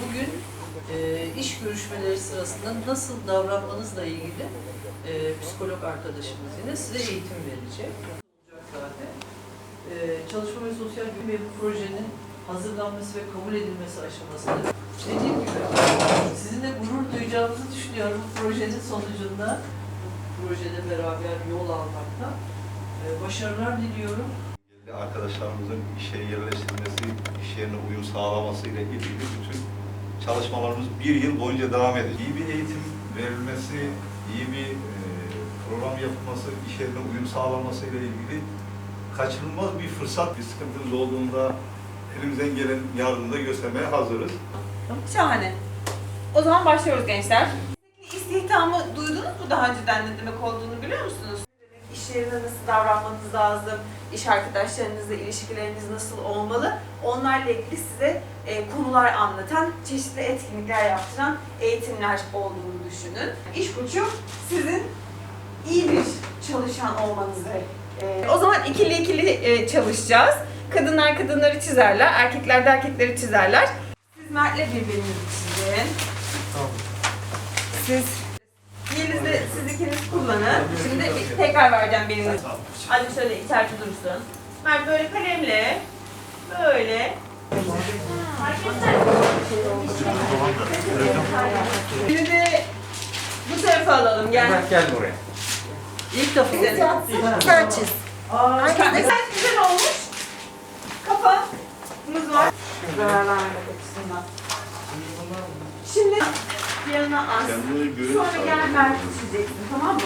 Bugün e, iş görüşmeleri sırasında nasıl davranmanızla ilgili e, psikolog arkadaşımız yine size eğitim verecek. Zaten. E, Çalışma ve Sosyal Güvenlik projenin hazırlanması ve kabul edilmesi aşamasında dediğim gibi sizinle gurur duyacağımızı düşünüyorum bu projenin sonucunda. Bu projede beraber yol almakta. E, başarılar diliyorum. Arkadaşlarımızın işe yerleştirilmesi, iş yerine uyum sağlaması ile ilgili bütün çalışmalarımız bir yıl boyunca devam edecek. İyi bir eğitim verilmesi, iyi bir e, program yapılması, iş yerine uyum sağlanması ile ilgili kaçınılmaz bir fırsat, bir sıkıntımız olduğunda elimizden gelen yardımda göstermeye hazırız. Şahane. O zaman başlıyoruz gençler. İstihdamı duydunuz mu daha önceden ne demek olduğunu biliyor musunuz? İş yerinde nasıl davranmanız lazım, iş arkadaşlarınızla ilişkileriniz nasıl olmalı? Onlarla ilgili size e, konular anlatan, çeşitli etkinlikler yaptıran eğitimler olduğunu düşünün. İş koçu sizin iyi bir çalışan olmanızı. e, o zaman ikili ikili e, çalışacağız. Kadınlar kadınları çizerler, erkekler de erkekleri çizerler. Siz Mert'le birbirinizi çizin. De siz bir- tekrar vereceğim biriniz. Hadi şöyle içeride dursun. Mert böyle kalemle böyle Şimdi de bu tarafa alalım gel. Gel buraya. İlk defa. Sen çiz. Sen güzel olmuş. Kafamız var. Şimdi yanına as. Sonra gel Mert çizeceksin tamam mı?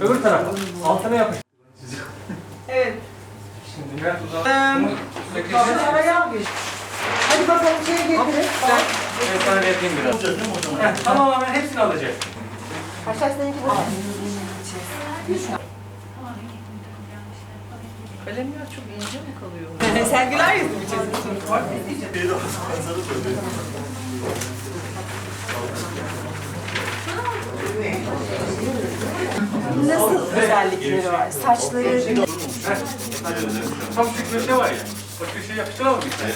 Öbür tarafa. Altına yapış. Evet. Şimdi uzat. Eee, Bunu üstteki Hadi bakalım şey getirin. Ben ben sana yapayım biraz. Heh, Tamam ben hepsini alacağım. Kalemler çok ince mi kalıyor? Sen güler yüzlü bir çizgisin. Nasıl özellikleri var? Saçları Tam şu köşe var ya. O köşeye yapıştıralım bir tane.